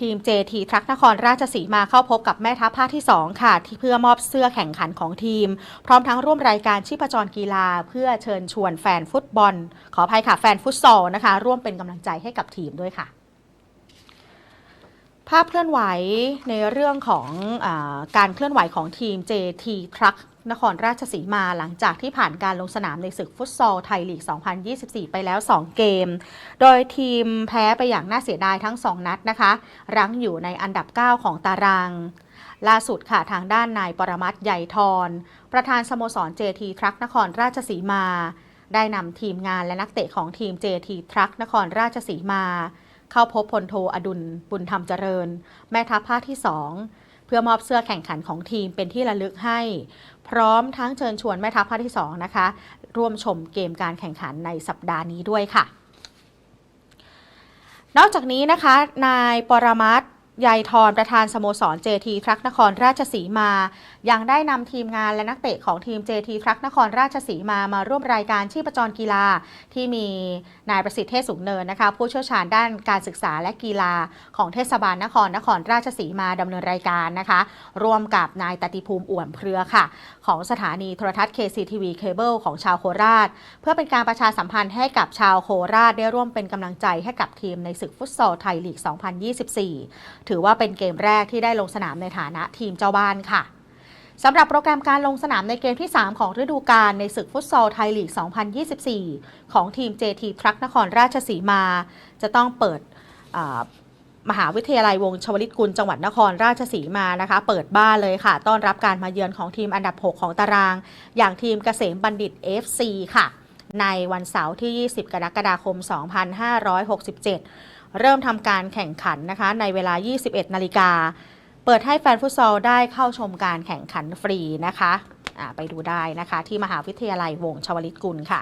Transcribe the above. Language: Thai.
ทีม JT ทรัคนครราชสีมาเข้าพบกับแม่ทัพภาคที่ 2 ค่ะ ที่เพื่อมอบเสื้อแข่งขันของทีม พร้อมทั้งร่วมรายการชีพจรกีฬา เพื่อเชิญชวนแฟนฟุตบอล ขออภัยค่ะแฟนฟุตซอลนะคะ ร่วมเป็นกำลังใจให้กับทีมด้วยค่ะภาพเคลื่อนไหวในเรื่องของอการเคลื่อนไหวของทีม JT Truck นครราชสีมาหลังจากที่ผ่านการลงสนามในศึกฟุตซอลไทยลีก 2024 ไปแล้ว 2 เกม โดยทีมแพ้ไปอย่างน่าเสียดายทั้ง 2 นัดนะคะ รั้งอยู่ในอันดับ 9 ของตาราง ล่าสุดค่ะทางด้านนายปรมัตใหญ่ทร ประธานสโมสร JT Truck นครราชสีมา ได้นำทีมงานและนักเตะของทีม JT Truck นครราชสีมา เข้าพบพลโทอดุลบุญธรรมเจริญ แม่ทัพภาคที่ 2 เพื่อมอบเสื้อแข่งขันของทีมเป็นที่ระลึกให้ พร้อมทั้งเชิญชวนแม่ทัพภาคที่ 2 นะคะ ร่วมชมเกมการแข่งขันในสัปดาห์นี้ด้วยค่ะ นอกจากนี้นะคะ นายปรมัตถ ยายทรประธานสโมสร JT ทรัคนครราชสีมา ยังได้นำทีมงานและนักเตะของทีม JT ทรัคนครราชสีมามาร่วมรายการชีพจรกีฬา ที่มีนายประสิทธิ์เทศสูงเนินนะคะ ผู้เชี่ยวชาญด้านการศึกษาและกีฬาของเทศบาลนครนครราชสีมาดำเนินรายการนะคะ ร่วมกับนายตติภูมิอ่วมเครือค่ะ ของสถานีโทรทัศน์ KCTV Cable ของชาวโคราช เพื่อเป็นการประชาสัมพันธ์ให้กับชาวโคราชได้ร่วมเป็นกำลังใจให้กับทีมในศึกฟุตซอลไทยลีก 2024ถือว่าเป็นเกมแรกที่ได้ลงสนามในฐานะทีมเจ้าบ้านค่ะสำหรับโปรแกรมการลงสนามในเกมที่ 3 ของฤดูกาลในศึกฟุตซอลไทยลีก 2024 ของทีม JT ทรัคนครราชสีมา จะต้องเปิดมหาวิทยาลัยวงชวลิตกุลจังหวัดนครราชสีมานะคะ เปิดบ้านเลยค่ะ ต้อนรับการมาเยือนของทีมอันดับ 6 ของตาราง อย่างทีมเกษมบัณฑิต FC ค่ะ ในวันเสาร์ที่ 20 กรกฎาคม 2567 เริ่มทำการแข่งขันนะคะในเวลา 21 นาฬิกา เปิดให้แฟนฟุตซอลได้เข้าชมการแข่งขันฟรีนะคะไปดูได้นะคะที่มหาวิทยาลัยวงชวลิตกุลค่ะ